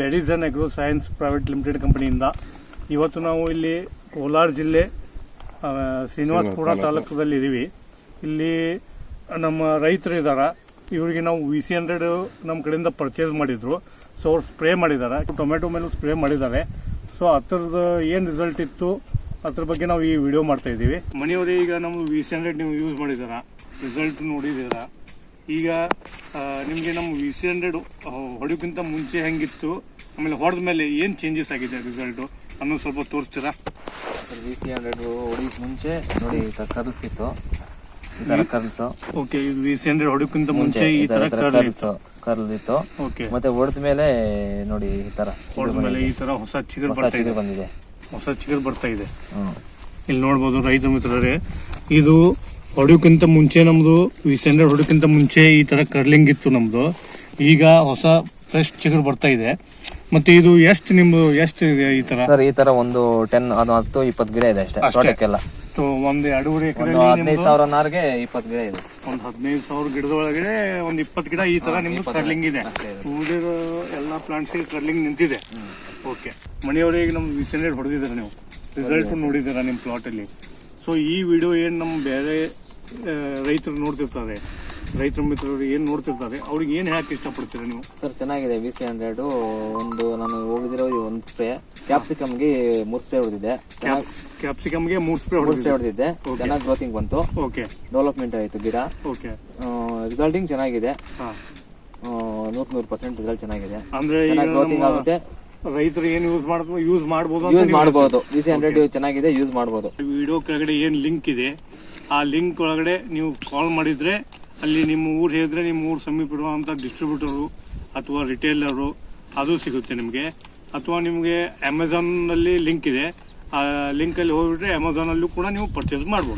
ಬೆಡಿಸನ್ agro science private limited ಕಂಪನಿಯಿಂದ ಇವತ್ತು ನಾವು ಇಲ್ಲಿ ಕೋಲಾರ ಜಿಲ್ಲೆ ಶ್ರೀನಿವಾಸಪುರ ತಾಲೂಕದಲ್ಲಿ ಇದ್ದೀವಿ ಇಲ್ಲಿ ನಮ್ಮ ರೈತರು ಇದ್ದಾರೆ ಇವರಿಗೆ ನಾವು ವಿ ಸಿ ಹಂಡ್ರೆಡ್ ನಮ್ಮ ಕಡೆಯಿಂದ ಪರ್ಚೇಸ್ ಮಾಡಿದ್ರು. ಸೊ ಅವ್ರು ಸ್ಪ್ರೇ ಮಾಡಿದ್ದಾರೆ ಟೊಮೆಟೊ ಮೇಲೂ ಸ್ಪ್ರೇ ಮಾಡಿದ್ದಾರೆ ಸೊ ಅದ್ರದ್ದು ಏನು ರಿಸಲ್ಟ್ ಇತ್ತು? ಅದ್ರ ಬಗ್ಗೆ ನಾವು ಈ ವಿಡಿಯೋ ಮಾಡ್ತಾ ಇದ್ದೀವಿ. ಮನೆಯವರೇ ಈಗ ನಮ್ಮ ವಿ ಸಿ ಹಂಡ್ರೆಡ್ ನೀವು ಯೂಸ್ ಮಾಡಿದಾರ. ರಿಸಲ್ಟ್ ನೋಡಿದ್ದೀರಾ ಈಗ ನಿಮಗೆ ನಮ್ಮ ವಿ ಸಿ ಹಂಡ್ರೆಡ್ ಹೊಡೆಯೋಕ್ಕಿಂತ ಮುಂಚೆ ಹೆಂಗಿತ್ತು? ಆಮೇಲೆ ಹೊಡೆದ ಮೇಲೆ ಏನು ಚೇಂಜಸ್ ಆಗಿದೆ ರಿಸಲ್ಟು ಅನ್ನೋದು ಸ್ವಲ್ಪ ತೋರಿಸ್ತೀರಾ? ವಿ ಸಿ ಹಂಡ್ರೆಡ್ ಹೊಡಿಕ್ ಮುಂಚೆ ನೋಡಿ ಈ ಥರ ಕರ್ಲ್ಸ್ ಇತ್ತು ಈ ಥರ ಕರ್ಸು ಓಕೆ ಇದು ವಿ ಸಿ ಹಂಡ್ರೆಡ್ ಹೊಡೆಯೋಕ್ಕಿಂತ ಮುಂಚೆ ಈ ಥರ ತರ ಕರ್ದಿತ್ತು ಕರ್ಲ್ ಇತ್ತು. ಕರ್ಲ್ ಇತ್ತು ಓಕೆ. ಮತ್ತೆ ಹೊಡೆದ ಮೇಲೆ ನೋಡಿ ಈ ತರ ಹೊಡೆದ ಮೇಲೆ ಈ ತರ ಹೊಸ ಚಿಗುರು ಬರ್ತಾ ಇದೆ. ಬಂದಿದೆ. ಹೊಸ ಚಿಗುರು ಬರ್ತಾ ಇದೆ. ಇಲ್ಲಿ ನೋಡ್ಬೋದು ರೈತ ಮಿತ್ರರೇ ಇದು ಹೊಡಿಯೋಕ್ಕಿಂತ ಮುಂಚೆ ನಮ್ಮದು ಈ ಸ್ಟ್ಯಾಂಡರ್ಡ್ ಹೊಡಿಯೋಕ್ಕಿಂತ ಮುಂಚೆ ಈ ತರ ಕರ್ಲಿಂಗ್ ಇತ್ತು ನಮ್ಮದು ಈಗ ಹೊಸ ಫ್ರೆಶ್ ಚಿಗುರು ಬರ್ತಾ ಇದೆ. ಮತ್ತೆ ಇದು ಎಷ್ಟು ನಿಮ್ದು ಎಷ್ಟು ಇದೆ ಈ ತರ? ಸರ್ ಈ ತರ ಒಂದು ಟೆನ್ ಅದು ಹತ್ತು ಇಪ್ಪತ್ತು ಗಿಡ ಇದೆ ಅಷ್ಟೇ? ತೋಟಕ್ಕೆಲ್ಲ ಒಂದು ಒಂದು ಎಕರೆ ಹದಿನೈದು ಸಾವಿರ ನಾರ್ಗೆ ಇಪ್ಪತ್ತು ಗಿಡ ಇದೆ. ಒಂದು ಹದಿನೈದು ಸಾವಿರ ಗಿಡದೊಳಗಡೆ ಒಂದು ಇಪ್ಪತ್ತು ಗಿಡ ಈ ತರ ನಿಮ್ದು ಕರ್ಲಿಂಗ್ ಇದೆ. ಉಳಿದಿರೋ ಎಲ್ಲಾ ಪ್ಲಾಂಟ್ಸ್ ಕರ್ಲಿಂಗ್ ನಿಂತಿದೆ. ಓಕೆ ಮನೆಯವರಿಗೆ ನಮ್ಗೆ ವಿಸೆಂಡೆಡ್ ಹೊಡೆದಿದ್ದಾರೆ ನೀವು. ರಿಸಲ್ಟ್ ನೋಡಿದ್ದೀರಾ ನಿಮ್ ಪ್ಲಾಟ್ ಅಲ್ಲಿ? ಸೊ ಈ ವಿಡಿಯೋ ಏನು ನಮ್ಮ ಬೇರೆ ರೈತರು ನೋಡ್ತಿರ್ತಾರೆ. ರೈತರ ಮಿತ್ರರು ಏನು ನೋಡ್ತಿರ್ತಾರೆ ಅವ್ರಿಗೆ ಏನು ಹೇಳಕ್ ಇಷ್ಟಪಡ್ತೀರಾ ನೀವು? ಸರ್ ಚೆನ್ನಾಗಿದೆ ವಿ ಸಿ ಹಂಡ್ರೆಡು ಒಂದು ನಾನು ಹೋಗಿದಿರೋ ಒಂದು ಸ್ಪ್ರೇ ಕ್ಯಾಪ್ಸಿಕಮ್ಗೆ ಮೂರು ಸ್ಪ್ರೇ ಹೊಡೆದಿದ್ದೆ. ಕ್ಯಾಪ್ಸಿಕಮ್ಗೆ ಮೂರು ಸ್ಪ್ರೇ ಮೂರು ಸ್ಪ್ರೇ ಹೊಡೆದಿದೆ ಹೊಡೆದಿದ್ದೆ. ಚೆನ್ನಾಗಿ ಗ್ರೋತಿಂಗ್ ಬಂತು. ಓಕೆ ಡೆವಲಪ್ಮೆಂಟ್ ಆಯಿತು ಗಿಡ. ಓಕೆ ರಿಸಲ್ಟಿಂಗ್ ಚೆನ್ನಾಗಿದೆ. ನೂರ್ ನೂರು ಪರ್ಸೆಂಟ್ ರಿಸಲ್ಟ್ ಚೆನ್ನಾಗಿದೆ. ಅಂದ್ರೆ ಈಗ ಚೆನ್ನಾಗಿ ಗ್ರೋತಿಂಗ್ ಆಗುತ್ತೆ. ರೈತರು ಏನ್ ಯೂಸ್ ಮಾಡ್ಬೋದು ಯೂಸ್ ಮಾಡಬಹುದು ಅಂತ ಯೂಸ್ ಮಾಡಬಹುದು ಸಿ ಹಂಡ್ರೆಡ್ ಚೆನ್ನಾಗಿದೆ ಯೂಸ್ ಮಾಡಬಹುದು ವಿಡಿಯೋ ಕೆಳಗಡೆ ಏನು ಲಿಂಕ್ ಇದೆ ಆ ಲಿಂಕ್ ಒಳಗಡೆ ನೀವು ಕಾಲ್ ಮಾಡಿದ್ರೆ ಅಲ್ಲಿ ನಿಮ್ಮ ಊರು ಹೇಳಿದ್ರೆ ನಿಮ್ಮ ಊರು ಸಮೀಪ ಇರುವಂತ ಡಿಸ್ಟ್ರಿಬ್ಯೂಟರು ಅಥವಾ ರಿಟೇಲರು ಅದು ಸಿಗುತ್ತೆ ನಿಮಗೆ. ಅಥವಾ ನಿಮಗೆ ಅಮೆಝಾನಲ್ಲಿ ಲಿಂಕ್ ಇದೆ. ಆ ಲಿಂಕಲ್ಲಿ ಹೋಗ್ಬಿಟ್ರೆ ಅಮೆಝಾನಲ್ಲೂ ಕೂಡ ನೀವು ಪರ್ಚೇಸ್ ಮಾಡ್ಬೋದು.